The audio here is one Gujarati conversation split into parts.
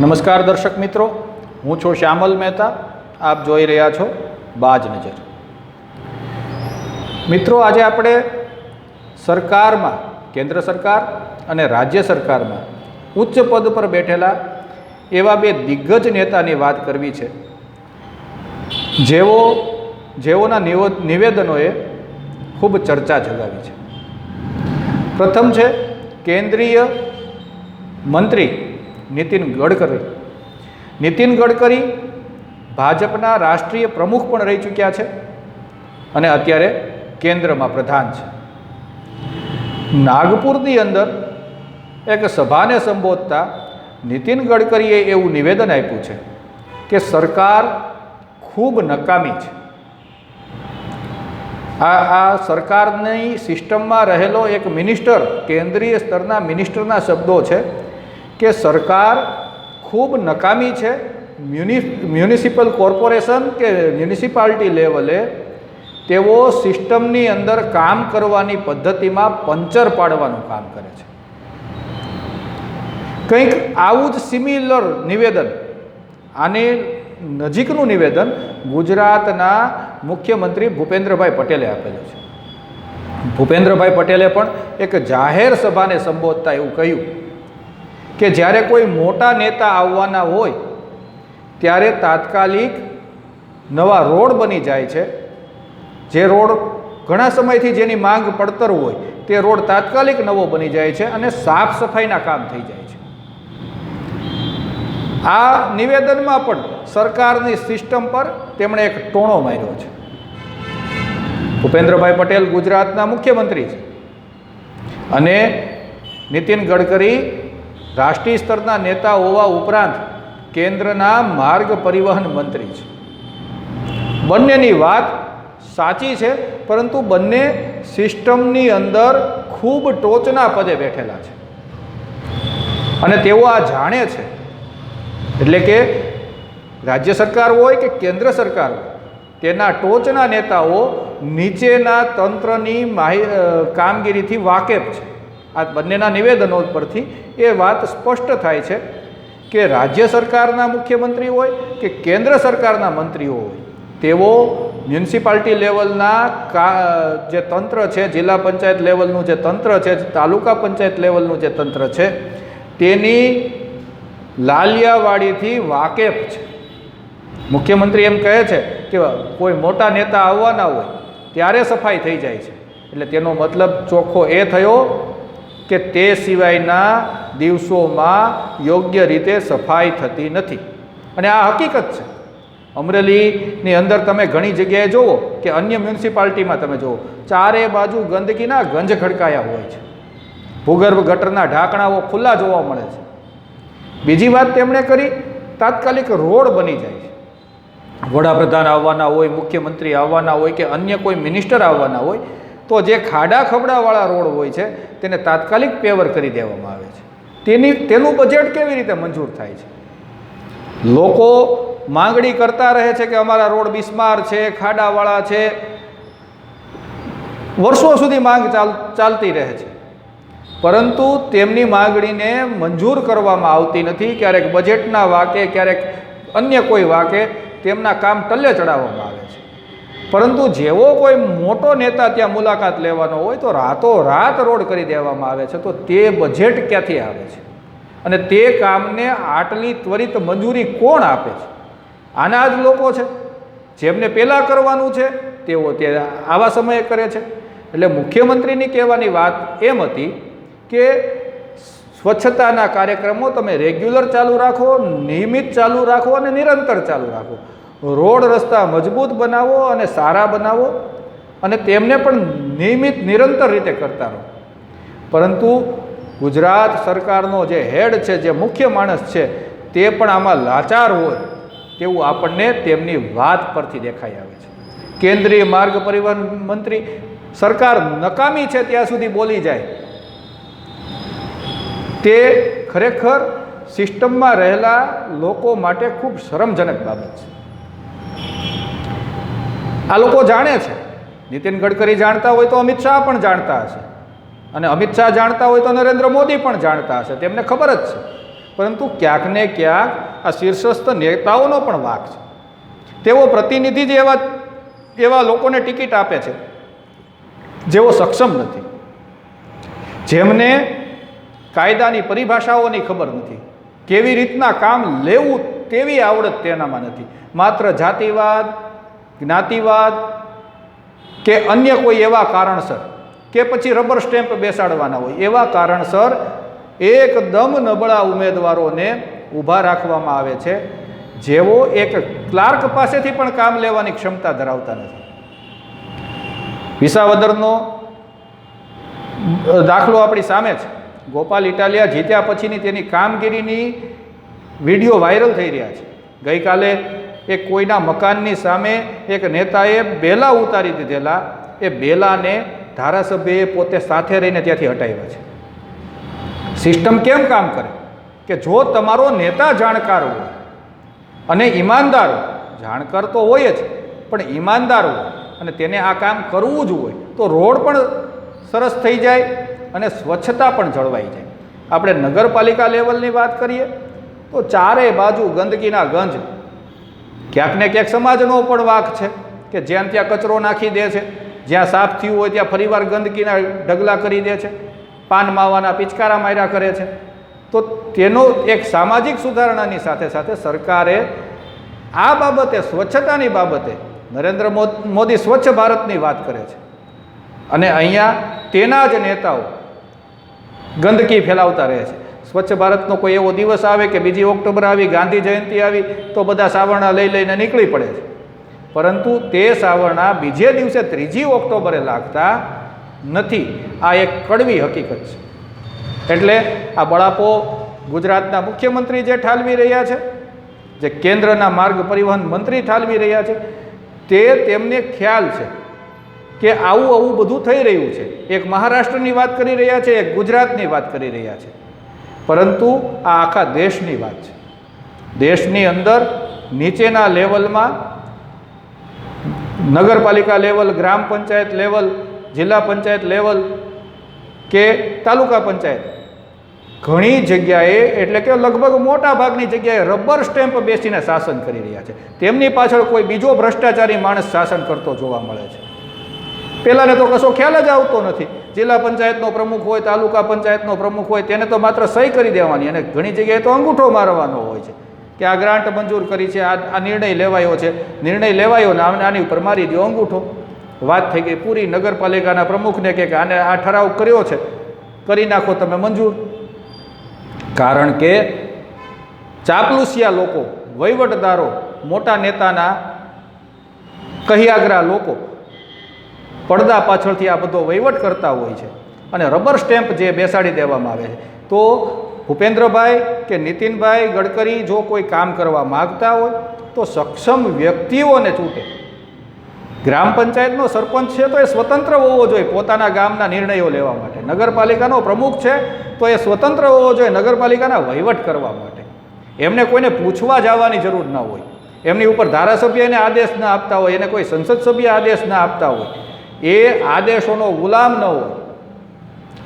નમસ્કાર દર્શક મિત્રો, હું છું શ્યામલ મહેતા, આપ જોઈ રહ્યા છો બાજ નજર. મિત્રો, આજે આપણે સરકારમાં, કેન્દ્ર સરકાર અને રાજ્ય સરકારમાં ઉચ્ચ પદ પર બેઠેલા એવા બે દિગ્ગજ નેતાની વાત કરવી છે. જેઓ, જેઓના નિવેદનોએ ખૂબ ચર્ચા જગાવી છે. પ્રથમ છે કેન્દ્રીય મંત્રી નીતિન ગડકરી. નીતિન ગડકરી ભાજપના રાષ્ટ્રીય પ્રમુખ પણ રહી ચૂક્યા છે અને અત્યારે કેન્દ્રમાં પ્રધાન છે. નાગપુરની અંદર એક સભાને સંબોધતા નીતિન ગડકરીએ એવું નિવેદન આપ્યું છે કે સરકાર ખૂબ નકામી છે. આ આ સરકારની સિસ્ટમમાં રહેલો એક મિનિસ્ટર કેન્દ્રીય સ્તરના મિનિસ્ટરના શબ્દો છે કે સરકાર ખૂબ નકામી છે. મ્યુનિ મ્યુનિસિપલ કોર્પોરેશન કે મ્યુનિસિપાલિટી લેવલે તેઓ સિસ્ટમની અંદર કામ કરવાની પદ્ધતિમાં પંચર પાડવાનું કામ કરે છે. કંઈક આવું જ સિમિલર નિવેદન, આની નજીકનું નિવેદન ગુજરાતના મુખ્યમંત્રી ભૂપેન્દ્રભાઈ પટેલે આપેલું છે. ભૂપેન્દ્રભાઈ પટેલે પણ એક જાહેર સભાને સંબોધતા એવું કહ્યું. કે જ્યારે કોઈ મોટા નેતા આવવાના હોય, ત્યારે તાત્કાલિક નવા રોડ બની જાય છે. જે રોડ ઘણા સમયથી જેની માંગ પડતર હોય, તે રોડ તાત્કાલિક નવો બની જાય છે અને સાફ સફાઈના કામ થઈ જાય છે. આ નિવેદનમાં પણ સરકારની સિસ્ટમ પર તેમણે એક ટોણો માર્યો છે. ભૂપેન્દ્રભાઈ પટેલ ગુજરાતના મુખ્યમંત્રી છે. અને નીતિન ગડકરી રાષ્ટ્રીય સ્તરના નેતા હોવા ઉપરાંત કેન્દ્રના માર્ગ પરિવહન મંત્રી છે. બંનેની વાત સાચી છે, પરંતુ બંને સિસ્ટમની અંદર ખૂબ ટોચના પદે બેઠેલા છે. અને તેઓ આ જાણે છે. એટલે કે રાજ્ય સરકાર હોય કે કેન્દ્ર સરકાર હોય, તેના ટોચના નેતાઓ નીચેના તંત્રની માહિ કામગીરીથી વાકેફ છે. આ બંનેના નિવેદનો પરથી એ વાત સ્પષ્ટ થાય છે કે રાજ્ય સરકારના મુખ્યમંત્રી હોય કે કેન્દ્ર સરકારના મંત્રીઓ હોય, તેઓ મ્યુનિસિપાલિટી લેવલના કા, જે તંત્ર છે, જિલ્લા પંચાયત લેવલનું જે તંત્ર છે, તાલુકા પંચાયત લેવલનું જે તંત્ર છે, તેની લાલિયાવાડીથી વાકેફ છે. મુખ્યમંત્રી એમ કહે છે કે કોઈ મોટા નેતા આવવાના હોય, ત્યારે સફાઈ થઈ જાય છે. એટલે તેનો મતલબ ચોખ્ખો એ થયો કે તે સિવાયના દિવસોમાં યોગ્ય રીતે સફાઈ થતી નથી. અને આ હકીકત છે. અમરેલીની અંદર તમે ઘણી જગ્યાએ જુઓ કે અન્ય મ્યુનિસિપાલિટીમાં તમે જુઓ, ચારે બાજુ ગંદકીના ગંજ ખડકાયા હોય છે. ભૂગર્ભ ગટરના ઢાંકણાઓ ખુલ્લા જોવા મળે છે. બીજી વાત તેમણે કરી, તાત્કાલિક રોડ બની જાય છે. વડાપ્રધાન આવવાના હોય, મુખ્યમંત્રી આવવાના હોય કે અન્ય કોઈ મિનિસ્ટર આવવાના હોય તો જે ખાડા ખબડાવાળા રોડ હોય છે, તેને તાત્કાલિક પેવર કરી દેવામાં આવે છે. તેની, તેનું બજેટ કેવી રીતે મંજૂર થાય છે? લોકો માંગણી કરતા રહે છે કે અમારા રોડ બિસ્માર છે, ખાડાવાળા છે. વર્ષો સુધી માંગ ચાલ, ચાલતી રહે છે. પરંતુ તેમની માંગણીને મંજૂર કરવામાં આવતી નથી. ક્યારેક બજેટના વાકે, ક્યારેક અન્ય કોઈ વાકે તેમના કામ ટલ્લે ચડાવવામાં આવે છે. પરંતુ જેવો કોઈ મોટો નેતા ત્યાં મુલાકાત લેવાનો હોય તો રાતો રાત રોડ કરી દેવામાં આવે છે, તો તે બજેટ ક્યાંથી આવે છે? અને તે કામને આટલી ત્વરિત મંજૂરી કોણ આપે છે? આના જ લોકો છે. જેમને પહેલાં કરવાનું છે, તેઓ તે આવા સમયે કરે છે. એટલે મુખ્યમંત્રીની કહેવાની વાત એમ હતી કે સ્વચ્છતાના કાર્યક્રમો તમે રેગ્યુલર ચાલુ રાખો, નિયમિત ચાલુ રાખો અને નિરંતર ચાલુ રાખો. રોડ રસ્તા મજબૂત બનાવો અને સારા બનાવો અને તેમને પણ નિયમિત નિરંતર રીતે કરતા રહો. પરંતુ ગુજરાત સરકારનો જે હેડ છે, જે મુખ્ય માણસ છે, તે પણ આમાં લાચાર હોય તેવું આપણને તેમની વાત પરથી દેખાઈ આવે છે. કેન્દ્રીય માર્ગ પરિવહન મંત્રી, સરકાર નકામી છે ત્યાં સુધી બોલી જાય. તે ખરેખર સિસ્ટમમાં રહેલા લોકો માટે ખૂબ શરમજનક બાબત છે. આ લોકો જાણે છે. નીતિન ગડકરી જાણતા હોય તો અમિત શાહ પણ જાણતા હશે. અને અમિત શાહ જાણતા હોય તો નરેન્દ્ર મોદી પણ જાણતા હશે. તેમને ખબર જ છે. પરંતુ ક્યાંક ને ક્યાંક આ શીર્ષસ્થ નેતાઓનો પણ વાક છે. તેઓ પ્રતિનિધિ જ એવા એવા લોકોને ટિકિટ આપે છે. જેઓ સક્ષમ નથી. જેમને કાયદાની પરિભાષાઓની ખબર નથી. કેવી રીતના કામ લેવું તેવી આવડત તેનામાં નથી. માત્ર જાતિવાદ જ્ઞાતિવાદ કે અન્ય કોઈ એવા કારણસર કે પછી રબર સ્ટેમ્પ બેસાડવાના હોય, એવા કારણસર એકદમ નબળા ઉમેદવારોને ઊભા રાખવામાં આવે છે. જેઓ એક ક્લાર્ક પાસેથી પણ કામ લેવાની ક્ષમતા ધરાવતા નથી. વિસાવદરનો દાખલો આપણી સામે છે. ગોપાલ ઇટાલિયા જીત્યા પછીની તેની કામગીરીની વીડિયો વાયરલ થઈ રહ્યા છે. ગઈકાલે એક કોઈના મકાનની સામે એક નેતાએ બેલા ઉતારી દીધેલા. એ બેલાને ધારાસભ્યએ પોતે સાથે રહીને ત્યાંથી હટાવ્યા છે. સિસ્ટમ કેમ કામ કરે? કે જો તમારો નેતા જાણકાર હોય અને ઈમાનદાર હોય, જાણકાર તો હોય જ, પણ ઈમાનદાર હોય અને તેને આ કામ કરવું જ હોય, તો રોડ પણ સરસ થઈ જાય અને સ્વચ્છતા પણ જળવાઈ જાય. આપણે નગરપાલિકા લેવલની વાત કરીએ, તો ચારે બાજુ ગંદકીના ગંજ ક્યાંક ને ક્યાંક સમાજનો પણ વાક છે કે જ્યાં ત્યાં કચરો નાખી દે છે, જ્યાં સાફ થયું હોય ત્યાં ફરીવાર ગંદકીના ઢગલા કરી દે છે, પાન માવાના પિચકારા માર્યા કરે છે. તો તેનો એક સામાજિક સુધારણાની સાથે સાથે સરકારે આ બાબતે, સ્વચ્છતાની બાબતે નરેન્દ્ર મોદી સ્વચ્છ ભારતની વાત કરે છે. અને અહીંયા તેના જ નેતાઓ ગંદકી ફેલાવતા રહે છે. સ્વચ્છ ભારતનો કોઈ એવો દિવસ આવે કે બીજી ઓક્ટોબર આવી, ગાંધી જયંતિ આવી, તો બધા સાવરણા લઈ લઈને નીકળી પડે છે. પરંતુ તે સાવરણા બીજે દિવસે ત્રીજી ઓક્ટોબરે લાગતા નથી. આ એક કડવી હકીકત છે. એટલે આ બળાપો ગુજરાતના મુખ્યમંત્રી જે ઠાલવી રહ્યા છે, જે કેન્દ્રના માર્ગ પરિવહન મંત્રી ઠાલવી રહ્યા છે, તે તેમને ખ્યાલ છે કે આવું આવું બધું થઈ રહ્યું છે. એક મહારાષ્ટ્રની વાત કરી રહ્યા છે, એક ગુજરાતની વાત કરી રહ્યા છે. પરંતુ આ આખા દેશની વાત છે. દેશની અંદર નીચેના લેવલમાં નગરપાલિકા લેવલ, ગ્રામ પંચાયત લેવલ, જિલ્લા પંચાયત લેવલ કે તાલુકા પંચાયત, ઘણી જગ્યાએ એટલે કે લગભગ મોટા ભાગની જગ્યાએ રબર સ્ટેમ્પ બેસીને શાસન કરી રહ્યા છે. તેમની પાછળ કોઈ બીજો ભ્રષ્ટાચારી માણસ શાસન કરતો જોવા મળે છે. પહેલાંને તો કશો ખ્યાલ જ આવતો નથી. જિલ્લા પંચાયતનો પ્રમુખ હોય, તાલુકા પંચાયતનો પ્રમુખ હોય, તેને તો માત્ર સહી કરી દેવાની. અને ઘણી જગ્યાએ તો અંગૂઠો મારવાનો હોય છે કે આ ગ્રાન્ટ મંજૂર કરી છે, આ આ નિર્ણય લેવાયો છે. નિર્ણય લેવાયો ને આની ઉપર મારી દો અંગૂઠો. વાત થઈ ગઈ પૂરી નગરપાલિકાના પ્રમુખને કે આને આ ઠરાવ કર્યો છે. કરી નાખો તમે મંજૂર. કારણ કે ચાપલુસિયા લોકો, વહીવટદારો, મોટા નેતાના કહિયાગરા લોકો પડદા પાછળથી આ બધો વહીવટ કરતા હોય છે અને રબર સ્ટેમ્પ જે બેસાડી દેવામાં આવે છે. તો ભૂપેન્દ્રભાઈ કે નીતિનભાઈ ગડકરી જો કોઈ કામ કરવા માગતા હોય, તો સક્ષમ વ્યક્તિઓને છૂટે ગ્રામ પંચાયતનો સરપંચ છે તો એ સ્વતંત્ર હોવો જોઈએ પોતાના ગામના નિર્ણયો લેવા માટે. નગરપાલિકાનો પ્રમુખ છે તો એ સ્વતંત્ર હોવો જોઈએ નગરપાલિકાના વહીવટ કરવા માટે. એમને કોઈને પૂછવા જવાની જરૂર ન હોય. એમની ઉપર ધારાસભ્ય એને આદેશ ન આપતા હોય, એને કોઈ સંસદ સભ્ય આદેશ ન આપતા હોય. એ આદેશોનો ગુલામ ન હોય.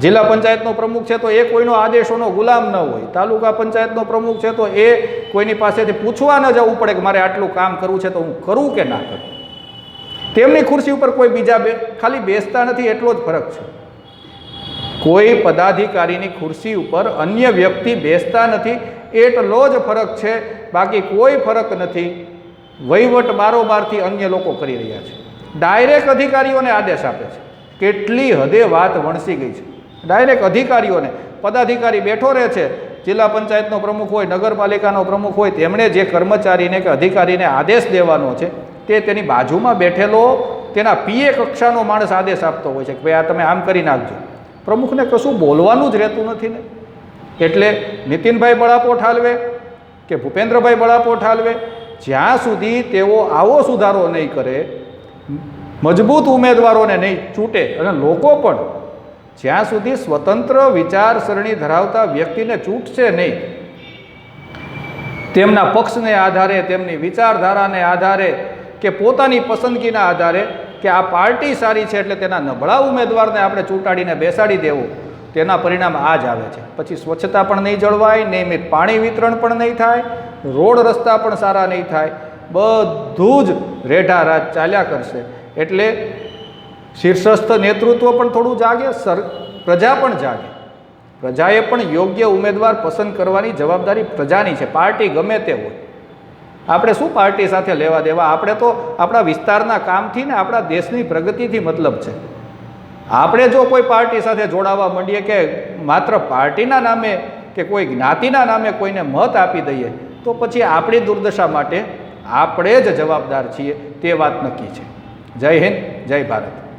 જિલ્લા પંચાયતનો પ્રમુખ છે તો એ કોઈનો આદેશોનો ગુલામ ન હોય. તાલુકા પંચાયતનો પ્રમુખ છે તો એ કોઈની પાસેથી પૂછવા ન જવું પડે કે મારે આટલું કામ કરવું છે તો હું કરું કે ના કરું. તેમની ખુરશી ઉપર કોઈ બીજા બે, ખાલી બેસતા નથી એટલો જ ફરક છે. કોઈ પદાધિકારીની ખુરશી ઉપર અન્ય વ્યક્તિ બેસતા નથી એટલો જ ફરક છે. બાકી કોઈ ફરક નથી. વહીવટ બારોબારથી અન્ય લોકો કરી રહ્યા છે. ડાયરેક્ટ અધિકારીઓને આદેશ આપે છે. કેટલી હદે વાત વણસી ગઈ છે. ડાયરેક્ટ અધિકારીઓને. પદાધિકારી બેઠો રહે છે. જિલ્લા પંચાયતનો પ્રમુખ હોય, નગરપાલિકાનો પ્રમુખ હોય, તેમણે જે કર્મચારીને કે અધિકારીને આદેશ દેવાનો છે, તે તેની બાજુમાં બેઠેલો, તેના પીએ કક્ષાનો માણસ આદેશ આપતો હોય છે કે ભાઈ આ તમે આમ કરી નાખજો. પ્રમુખને કશું બોલવાનું જ રહેતું નથી ને. એટલે નીતિનભાઈ બળાપો ઠાલવે કે ભૂપેન્દ્રભાઈ બળાપો ઠાલવે, જ્યાં સુધી તેઓ આવો સુધારો નહીં કરે મજબૂત ઉમેદવારોને નહીં, છૂટે. અને લોકો પણ જ્યાં સુધી સ્વતંત્ર વિચારસરણી ધરાવતા વ્યક્તિને છૂટશે નહીં, તેમના પક્ષને આધારે, તેમની વિચારધારાને આધારે કે પોતાની પસંદગીના આધારે કે આ પાર્ટી સારી છે એટલે તેના નબળા ઉમેદવારને આપણે ચૂંટાડીને બેસાડી દેવું, તેના પરિણામ આ જ આવે છે. પછી સ્વચ્છતા પણ નહીં જળવાય, નિયમિત પાણી વિતરણ પણ નહીં થાય, રોડ રસ્તા પણ સારા નહીં થાય બધું જ રેઢા રાજ ચાલ્યા કરશે. એટલે શીર્ષસ્થ નેતૃત્વ પણ થોડું જાગે, સર, પ્રજા પણ જાગે. પ્રજાએ પણ યોગ્ય ઉમેદવાર પસંદ કરવાની જવાબદારી પ્રજાની છે. પાર્ટી ગમે તે હોય. આપણે શું પાર્ટી સાથે લેવા દેવા? આપણે તો આપણા વિસ્તારના કામથી ને આપણા દેશની પ્રગતિથી મતલબ છે. આપણે જો કોઈ પાર્ટી સાથે જોડાવા માંડીએ કે માત્ર પાર્ટીના નામે કે કોઈ જ્ઞાતિના નામે કોઈને મત આપી દઈએ, તો પછી આપણી દુર્દશા માટે આપણે જ જવાબદાર છીએ તે વાત નક્કી છે. જય હિન્દ જય ભારત.